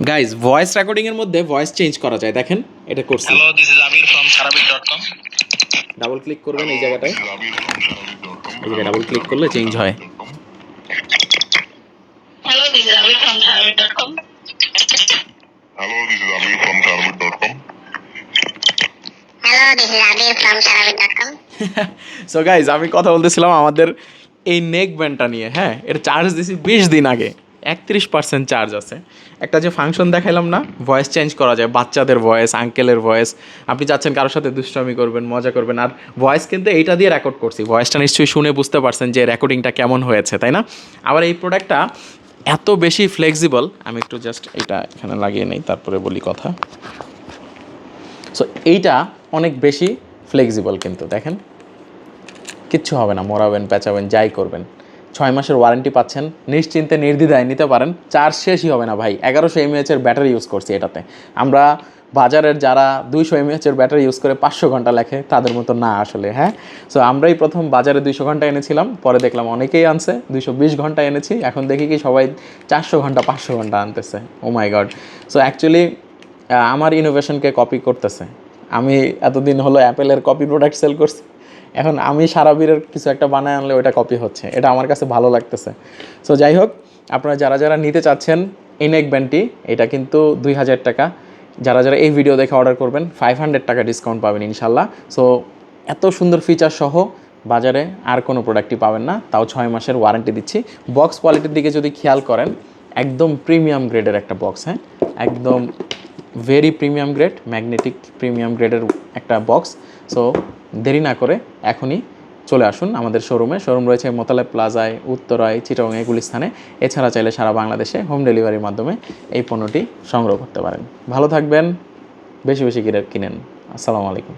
Guys voice recording এর মধ্যে voice change করা যায় দেখেন এটা করছি Hello, this is Abir from Sarabit.com. Double click করবেন এই জায়গাটায়. এই জায়গায় ডাবল ক্লিক করলে চেঞ্জ হয় Hello, this is Abhi from Sarabit.com. Hello, this is Abir from Sarabit.com. Hello, this is Abhi from Sarabit.com. So guys আমি কথা বলতেছিলাম আমাদের এই নেক ব্যান্ডটা নিয়ে হ্যাঁ এটা চার্জ দিছি বিশ দিন আগে একত্রিশ পার্সেন্ট চার্জ আছে। একটা যে ফাংশন দেখাইলাম না ভয়েস চেঞ্জ করা যায়, বাচ্চাদের ভয়েস আঙ্কেলের ভয়েস আপনি চাচ্ছেন কারোর সাথে দুষ্টামি করবেন, মজা করবেন, আর ভয়েস কিন্তু এইটা দিয়ে রেকর্ড করছি। ভয়েসটা নিশ্চয়ই শুনে বুঝতে পারছেন যে রেকর্ডিংটা কেমন হয়েছে, তাই না? আবার এই প্রোডাক্টটা এত বেশি ফ্লেক্সিবল আমি একটু জাস্ট এটা এখানে লাগিয়ে নেই, তারপরে বলি কথা। সো এইটা অনেক বেশি ফ্লেক্সিবল কিন্তু, দেখেন। কিচ্ছু হবে না, মরাবেন, পেঁচাবেন, যাই করবেন। ছয় মাসের ওয়ারেন্টি পাচ্ছেন, নিশ্চিন্তে নির্দ্বিধায় নিতে পারেন চার্জ শেষই হবে না ভাই। এগারোশো এমএএচের ব্যাটারি ইউজ করছি এটাতে। আমরা বাজারের যারা দুইশো এমএএচের ব্যাটারি ইউজ করে পাঁচশো ঘণ্টা লেখে, তাদের মতো না আসলে হ্যাঁ? সো আমরাই প্রথম বাজারে দুইশো ঘণ্টা এনেছিলাম, পরে দেখলাম অনেকেই আনছে, দুইশো বিশ ঘণ্টা এনেছি, এখন দেখি কি সবাই চারশো ঘণ্টা, পাঁচশো ঘণ্টা আনতেছে। Oh my god so actually আমার ইনোভেশনকে কপি করতেছে। আমি এতদিন হলো অ্যাপেলের কপি প্রোডাক্ট সেল করছি। এখন আমি সারাবীরের কিছু একটা বানায় আনলে ওইটা কপি হচ্ছে। এটা আমার কাছে ভালো লাগতেছে। সো যাই হোক, আপনারা যারা যারা নিতে চাচ্ছেন এই নেক ব্যান্ডটি এটা কিন্তু দুই হাজার টাকা। যারা যারা এই ভিডিও দেখে অর্ডার করবেন ফাইভ হান্ড্রেড টাকা ডিসকাউন্ট পাবেন ইনশাল্লাহ। সো এত সুন্দর ফিচার সহ বাজারে আর কোনো প্রোডাক্টই পাবেন না। তাও ছয় মাসের ওয়ারেন্টি দিচ্ছি। বক্স কোয়ালিটির দিকে যদি খেয়াল করেন, একদম প্রিমিয়াম গ্রেডের একটা বক্স হ্যাঁ? একদম very premium grade magnetic premium গ্রেডের একটা বক্স সো দেরি না করে এখনই চলে আসুন আমাদের শোরুমে শোরুম রয়েছে মোতালেব প্লাজায়, উত্তরায় চিটাং এগুলি স্থানে এছাড়া চাইলে সারা বাংলাদেশে হোম ডেলিভারির মাধ্যমে এই পণ্যটি সংগ্রহ করতে পারেন। ভালো থাকবেন, বেশি বেশি কিনে কিনেন। আসসালামু আলাইকুম।